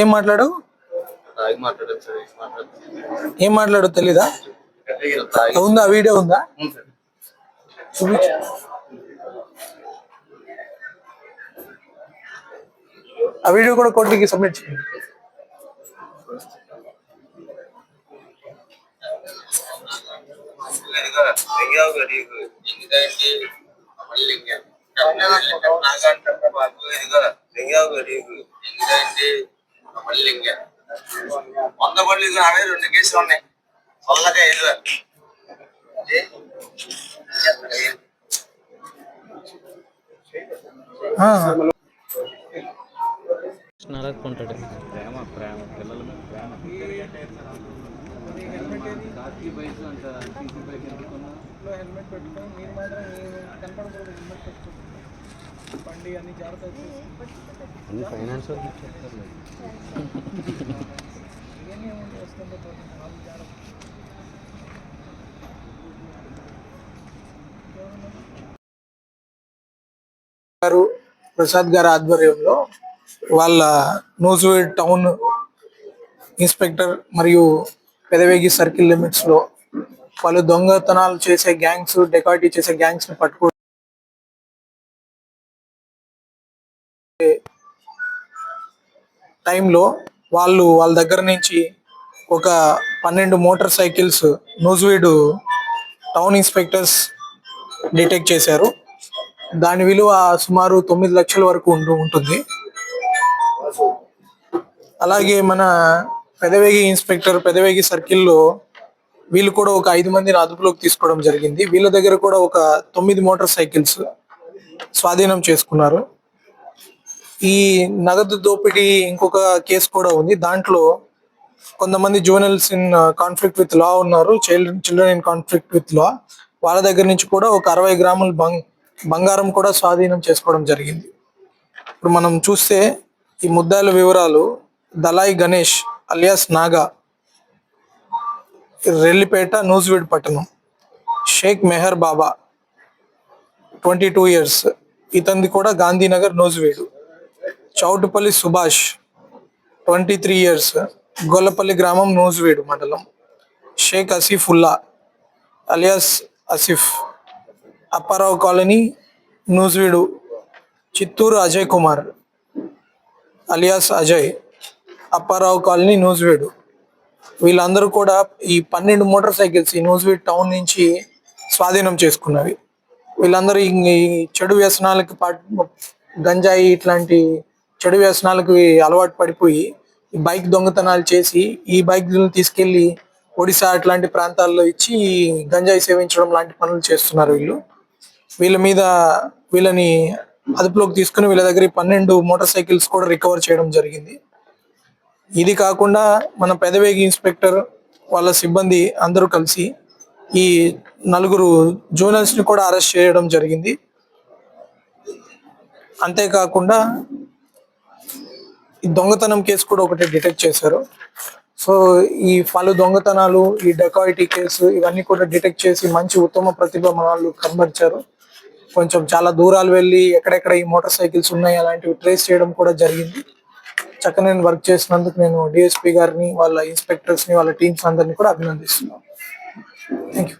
ఏం మాట్లాడు ఏం మాట్లాడు తెలీదా? ఉందా? వీడియో ఉందా? చూపించు. ఆ వీడియో కూడా కోర్టుకి సబ్మిట్ చేయండి వంద పళ్ళు ఇదిగో అవే రెండు కేసులు ఉన్నాయి. చల్లగా ఆ, నరక్కుంటాడు. హెల్మెట్ పెట్టుకొని మీరు మాత్రం కనపడకూడదు హెల్మెట్ పెట్టుకోండి అన్ని జాగ్రత్త ఫైనాన్స్ ఇవన్నీ ఏముంది వస్తుందో పోతుందో, వాళ్ళు జాగ్రత్త. గారు ప్రసాద్ గారి ఆధ్వర్యంలో వాళ్ళ నూజివీడ్ టౌన్ ఇన్స్పెక్టర్ మరియు పెదవేగి సర్కిల్ లిమిట్స్లో వాళ్ళు దొంగతనాలు చేసే గ్యాంగ్స్ డెకాయిటీ చేసే గ్యాంగ్స్ని పట్టుకో టైంలో వాళ్ళు వాళ్ళ దగ్గర నుంచి ఒక పన్నెండు motor cycles Nuzvid town inspectors detect చేశారు. దాని విలువ సుమారు తొమ్మిది లక్షల వరకు ఉంటు ఉంటుంది. అలాగే మన పెదవేగి ఇన్స్పెక్టర్ పెదవేగి సర్కిల్లో వీళ్ళు కూడా ఒక ఐదు మందిని అదుపులోకి తీసుకోవడం జరిగింది. వీళ్ళ దగ్గర కూడా ఒక తొమ్మిది మోటార్ సైకిల్స్ స్వాధీనం చేసుకున్నారు. ఈ నగదు దోపిడీ ఇంకొక కేసు కూడా ఉంది. దాంట్లో కొంతమంది juveniles in conflict with law ఉన్నారు. Child children in conflict with law వాళ్ళ దగ్గర నుంచి కూడా ఒక అరవై గ్రాముల బంగ్ బంగారం కూడా స్వాధీనం చేసుకోవడం జరిగింది. ఇప్పుడు మనం చూస్తే ఈ ముద్దాయిల వివరాలు. దలాయి గణేష్ అలియాస్ నాగా రెల్లిపేట నూజివీడ్ పట్టణం. Sheikh Meher Baba twenty two years ఇతంది కూడా Gandhinagar Nuzvid. Choutupalli Subhash twenty three years Gollapalli గ్రామం నూజువేడు మండలం. Sheikh Asifulla alias Asif Apparao colony Nuzvid Chittoor Ajay Kumar alias Ajay Apparao colony Nuzvid. వీళ్ళందరూ కూడా ఈ పన్నెండు మోటార్ సైకిల్స్ ఈ నూజువేడ్ town నుంచి స్వాధీనం చేసుకున్నవి. వీళ్ళందరూ ఈ చెడు వ్యసనాలకి పాటు గంజాయి ఇట్లాంటి చెడు వ్యసనాలకు అలవాటు పడిపోయి ఈ బైక్ దొంగతనాలు చేసి ఈ బైక్లను తీసుకెళ్ళి ఒడిశా అట్లాంటి ప్రాంతాల్లో ఇచ్చి ఈ గంజాయి సేవించడం లాంటి పనులు చేస్తున్నారు వీళ్ళు. వీళ్ళ మీద వీళ్ళని అదుపులోకి తీసుకుని వీళ్ళ దగ్గర పన్నెండు మోటార్ సైకిల్స్ కూడా రికవర్ చేయడం జరిగింది. ఇది కాకుండా మన పెదవేగి ఇన్స్పెక్టర్ వాళ్ళ సిబ్బంది అందరూ కలిసి ఈ నలుగురు జూనియర్స్ కూడా అరెస్ట్ చేయడం జరిగింది. అంతేకాకుండా ఈ దొంగతనం కేసు కూడా ఒకటి డిటెక్ట్ చేశారు. సో ఈ పలు దొంగతనాలు ఈ డెకాయిటీ కేసు ఇవన్నీ కూడా డిటెక్ట్ చేసి మంచి ఉత్తమ ప్రతిభ వాళ్ళు కనబరిచారు. కొంచెం చాలా దూరాలు వెళ్ళి ఎక్కడెక్కడ ఈ మోటార్ సైకిల్స్ ఉన్నాయి అలాంటివి ట్రేస్ చేయడం కూడా జరిగింది. చక్కగా నేను వర్క్ చేసినందుకు నేను డిఎస్పీ గారిని వాళ్ళ ఇన్స్పెక్టర్స్ని వాళ్ళ టీమ్స్ అందరినీ కూడా అభినందిస్తున్నాను. Thank you